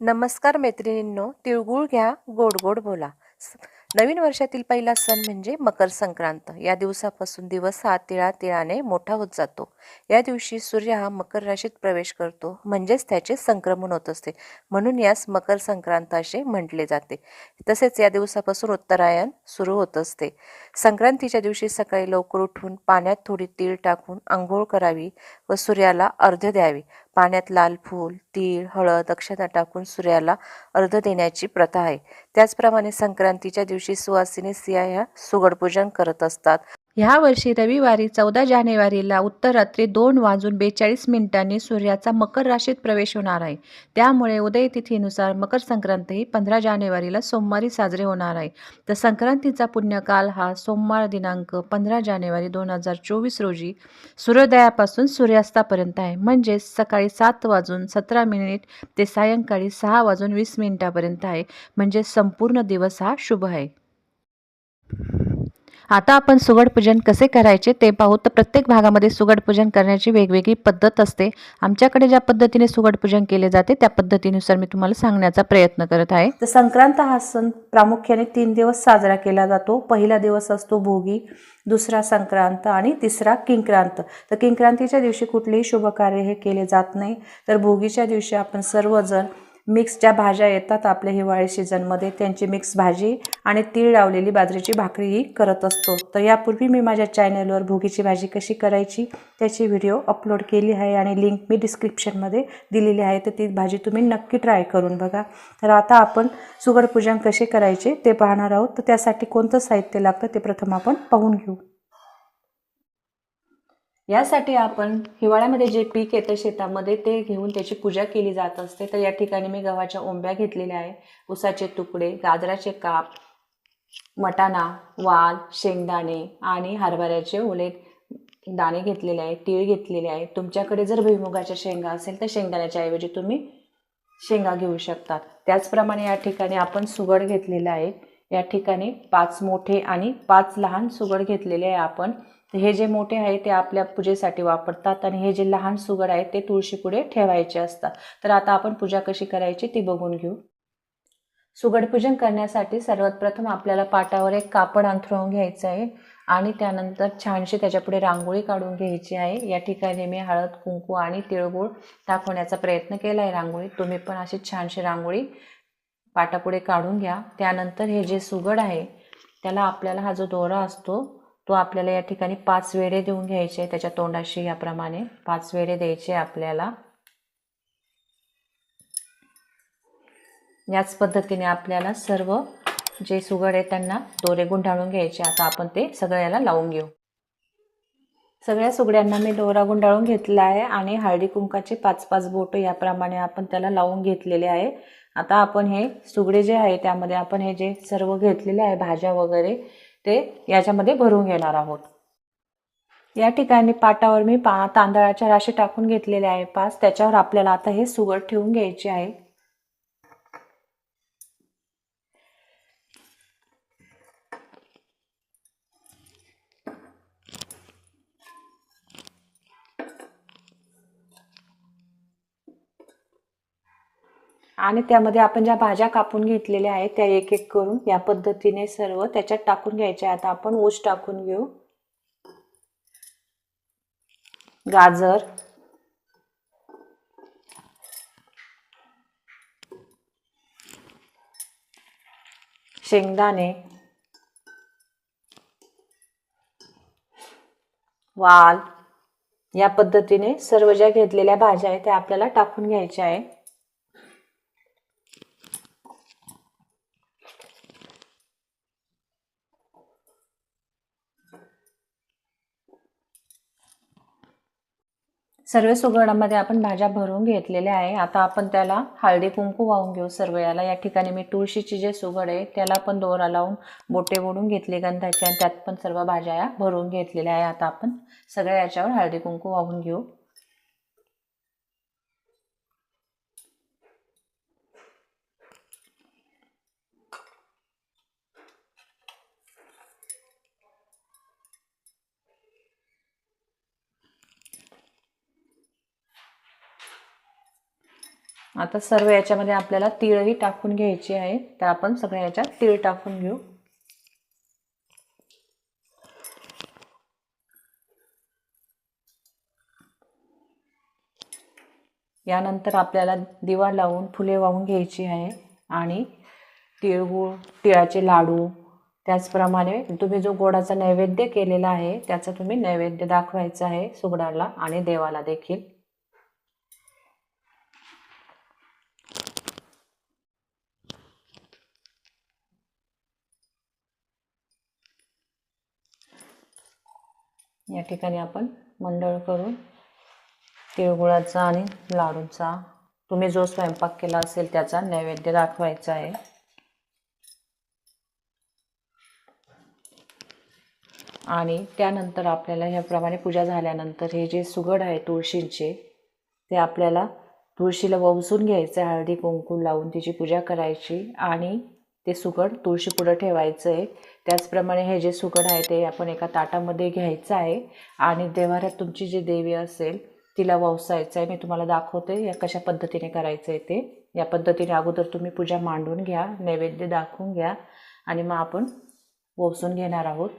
नमस्कार मैत्रिणींनो तिळगुळ घ्या गोड गोड बोला. नवीन वर्षातील पहिला सण म्हणजे मकर संक्रांत. या दिवसापासून दिवस हा तिळा तिळाने मोठा होत जातो. या दिवशी सूर्य हा मकर राशीत प्रवेश करतो. म्हणजेच त्याचे संक्रमण होत असते. म्हणून यास मकर संक्रांत असे म्हटले जाते. तसेच या दिवसापासून उत्तरायण सुरू होत असते. संक्रांतीच्या दिवशी सकाळी लवकर उठून पाण्यात थोडी तीळ टाकून आंघोळ करावी व सूर्याला अर्ध द्यावे. पाण्यात लाल फूल तीळ हळद अक्षता टाकून सूर्याला अर्ध देण्याची प्रथा आहे. त्याचप्रमाणे संक्रांतीच्या दिवशी सुवासिनी सिया ह्या सुगडपूजन करत असतात. ह्या वर्षी रविवारी चौदा जानेवारीला उत्तर रात्री दोन वाजून बेचाळीस मिनिटांनी सूर्याचा मकर राशीत प्रवेश होणार आहे. त्यामुळे उदय तिथीनुसार मकर संक्रांत ही पंधरा जानेवारीला सोमवारी साजरे होणार आहे. तर संक्रांतीचा पुण्यकाल हा सोमवार दिनांक पंधरा जानेवारी दोन हजार चोवीस रोजी सूर्योदयापासून सूर्यास्तापर्यंत आहे. म्हणजेच सकाळी सात वाजून सतरा मिनिट ते सायंकाळी सहा वाजून वीस मिनिटापर्यंत आहे. म्हणजे संपूर्ण दिवस हा शुभ आहे. आता आपण सुगड पूजन कसे करायचे ते पाहू. तर प्रत्येक भागामध्ये सुगड पूजन करण्याची वेगवेगळी पद्धत असते. आमच्याकडे ज्या पद्धतीने सुगड पूजन केले जाते त्या पद्धतीनुसार मी तुम्हाला सांगण्याचा प्रयत्न करत आहे. तर संक्रांत हा सण प्रामुख्याने तीन दिवस साजरा केला जातो. पहिला दिवस असतो भोगी दुसरा संक्रांत आणि तिसरा किंक्रांत. तर किंक्रांतीच्या दिवशी कुठलेही शुभ कार्य हे केले जात नाही. तर भोगीच्या दिवशी आपण सर्वजण मिक्स ज्या भाज्या येतात आपल्या हिवाळी सीझनमध्ये त्यांची मिक्स भाजी आणि तीळ लावलेली बाजरीची भाकरीही करत असतो. तर यापूर्वी मी माझ्या चॅनलवर भोगीची भाजी कशी करायची त्याची व्हिडिओ अपलोड केली आहे आणि लिंक मी डिस्क्रिप्शनमध्ये दिलेली आहे तर ती भाजी तुम्ही नक्की ट्राय करून बघा. तर आता आपण सुगडपूजन कसे करायचे ते पाहणार आहोत. तर त्यासाठी कोणतं साहित्य लागतं ते प्रथम आपण पाहून घेऊ. यासाठी आपण हिवाळ्यामध्ये जे पीक येतं शेतामध्ये ते घेऊन त्याची पूजा केली जात असते. तर या ठिकाणी मी गव्हाच्या ओंब्या घेतलेल्या आहे उसाचे तुकडे गाजराचे काप मटाणा वाल शेंगदाणे आणि हरभऱ्याचे ओले दाणे घेतलेले आहे तीळ घेतलेले आहे तुमच्याकडे जर भुईमुगाच्या शेंगा असेल तर शेंगदाण्याच्या ऐवजी तुम्ही शेंगा घेऊ शकतात. त्याचप्रमाणे या ठिकाणी आपण सुगड घेतलेला आहे. या ठिकाणी पाच मोठे आणि पाच लहान सुगड घेतलेले आहे आपण. हे जे मोठे आहे ते आपल्या पूजेसाठी वापरतात आणि हे जे लहान सुगड आहे ते तुळशीपुढे ठेवायचे असतात. तर आता आपण पूजा कशी करायची ती बघून घेऊ. सुगड पूजन करण्यासाठी सर्वात प्रथम आपल्याला पाटावर एक कापड अंथरून घ्यायचं आहे आणि त्यानंतर छानशी त्याच्यापुढे रांगोळी काढून घ्यायची आहे. या ठिकाणी मी हळद कुंकू आणि तिळगुळ दाखवण्याचा प्रयत्न केला आहे रांगोळी तुम्ही पण अशी छानशी रांगोळी पाटापुढे काढून घ्या. त्यानंतर हे जे सुगड आहे त्याला आपल्याला हा जो दोरा असतो तो आपल्याला या ठिकाणी पाच वेळे देऊन घ्यायचे. त्याच्या तोंडाशी याप्रमाणे पाच वेळे द्यायचे आपल्याला. याच पद्धतीने आपल्याला सर्व जे सुगड आहे त्यांना दोरे गुंडाळून घ्यायचे. आता आपण ते सगळ्याला लावून घेऊ. सगळ्या सुगड्यांना मी दोरा गुंडाळून घेतला आहे आणि हळदी कुंकाचे पाच पाच बोटं याप्रमाणे आपण त्याला लावून घेतलेले आहे. आता आपण हे सुगडे जे आहे त्यामध्ये आपण हे जे सर्व घेतलेले आहे भाज्या वगैरे ते याच्यामध्ये भरून घेणार आहोत. या ठिकाणी पाटावर मी पा तांदळाच्या राशी टाकून घेतलेल्या आहे पाच त्याच्यावर आपल्याला आता हे सुगड ठेवून घ्यायची आहे. आणि त्यामध्ये आपण ज्या भाज्या कापून घेतलेल्या आहेत त्या एक एक करून या पद्धतीने सर्व त्याच्यात टाकून घ्यायच्या आता आपण ऊस टाकून घेऊ. गाजर. शेंगदाणे. वाल. या पद्धतीने सर्व ज्या घेतलेल्या भाज्या आहेत त्या आपल्याला टाकून घ्यायच्या आहे सर्व सुगडामध्ये आपण भाज्या भरून घेतलेल्या आहे. आता आपण त्याला हळदी कुंकू वाहून घेऊ सर्व याला या ठिकाणी मी तुळशीची जे सुगड आहे त्याला पण दोरा लावून बोटे ओढून घेतले गंधाचे आणि त्यात पण सर्व भाज्या या भरून घेतलेल्या आहे. आता आपण सगळ्या याच्यावर हळदी कुंकू वाहून घेऊ. आता सर्व याच्यामध्ये आपल्याला तिळही टाकून घ्यायची आहे. तर आपण सगळ्या याच्यात तीळ टाकून घेऊ. यानंतर आपल्याला दिवा लावून फुले वाहून घ्यायची आहे आणि तिळगूळ तिळाचे लाडू त्याचप्रमाणे तुम्ही जो गोडाचा नैवेद्य केलेला आहे त्याचा तुम्ही नैवेद्य दाखवायचा आहे सुगडाला आणि देवाला देखील. या ठिकाणी आपण मंडळ करून तिळगुळाचा आणि लाडूचा तुम्ही जो स्वयंपाक केला असेल त्याचा नैवेद्य दाखवायचा आहे. आणि त्यानंतर आपल्याला ह्याप्रमाणे पूजा झाल्यानंतर हे जे सुगड आहे तुळशींचे ते आपल्याला तुळशीला ववसून घ्यायचं हळदी कुंकू लावून तिची पूजा करायची. आणि ते सुगड तुळशी पुढं ठेवायचं आहे त्याचप्रमाणे हे जे सुगड आहे ते आपण एका ताटामध्ये घ्यायचं आहे आणि देवाऱ्यात तुमची जी देवी असेल तिला ववसायचं आहे मी तुम्हाला दाखवते या कशा पद्धतीने करायचं आहे ते. या पद्धतीने अगोदर तुम्ही पूजा मांडून घ्या नैवेद्य दाखवून घ्या. आणि मग आपण ववसून घेणार आहोत.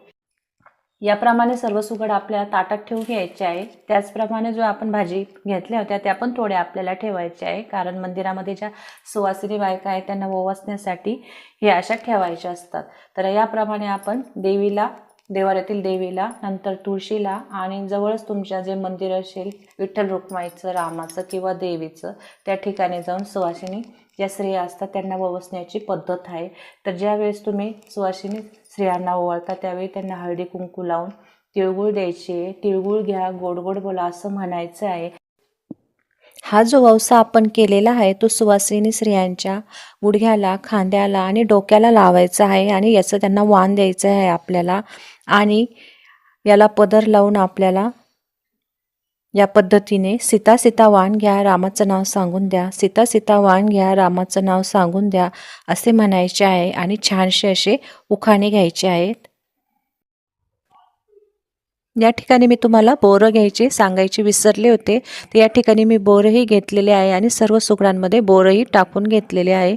याप्रमाणे सर्व सुगड आपल्या ताटात ठेवून घ्यायचे आहे. त्याचप्रमाणे जो आपण भाजी घेतल्या होत्या त्या पण थोड्या आपल्याला ठेवायच्या आहे. कारण मंदिरामध्ये ज्या सुवासिनी बायका आहेत त्यांना ओवासण्यासाठी हे अशा ठेवायच्या असतात. तर याप्रमाणे आपण देवीला देवाऱ्यातील देवीला नंतर तुळशीला आणि जवळच तुमच्या जे मंदिर असेल विठ्ठल रुक्माईचं रामाचं किंवा देवीचं त्या ठिकाणी जाऊन सुवासिनी ज्या स्त्रिया असतात त्यांना ववसण्याची पद्धत आहे. तर ज्यावेळेस तुम्ही सुवासिनी स्त्रियांना ओवाळतात त्यावेळी त्यांना हळदी कुंकू लावून तिळगुळ द्यायचे. तिळगुळ घ्या गोड गोड बोला असं म्हणायचं आहे. हा जो ववसा आपण केलेला आहे तो सुवासिनी स्त्रियांच्या गुडघ्याला खांद्याला आणि डोक्याला लावायचा आहे आणि याचं त्यांना वाण द्यायचं आहे आपल्याला. आणि याला पदर लावून आपल्याला या पद्धतीने सीता सीता वाण घ्या रामाचं नाव सांगून द्या. सीता सीता वाण घ्या रामाचं नाव सांगून द्या असे म्हणायचे आहे आणि छानसे असे उखाणे घ्यायचे आहेत. या ठिकाणी मी तुम्हाला बोरं घ्यायचे सांगायचे विसरले होते. तर या ठिकाणी मी बोरंही घेतलेले आहे आणि सर्व सुगडांमध्ये बोरंही टाकून घेतलेले आहे.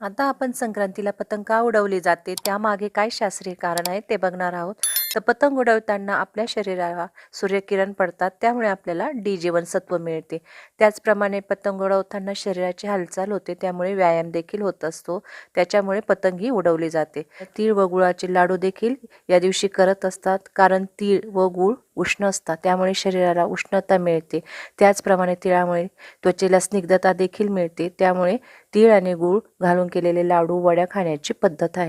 आता आपण संक्रांतीला पतंग का उडवली जाते? त्यामागे काय शास्त्रीय कारण आहे ते बघणार आहोत. पतंग उडवताना आपल्या शरीराला सूर्यकिरण पडतात त्यामुळे आपल्याला डी जीवनसत्व मिळते. त्याचप्रमाणे पतंग उडवताना शरीराची हालचाल होते त्यामुळे व्यायाम देखील होत असतो त्याच्यामुळे पतंग ही उडवली जाते. तीळ व गुळाचे लाडू देखील या दिवशी करत असतात कारण तीळ व गुळ उष्ण असतात त्यामुळे शरीराला उष्णता मिळते. त्याचप्रमाणे तिळामुळे त्वचेला स्निग्धता देखील मिळते त्यामुळे तीळ आणि गूळ घालून केलेले लाडू वड्या खाण्याची पद्धत आहे.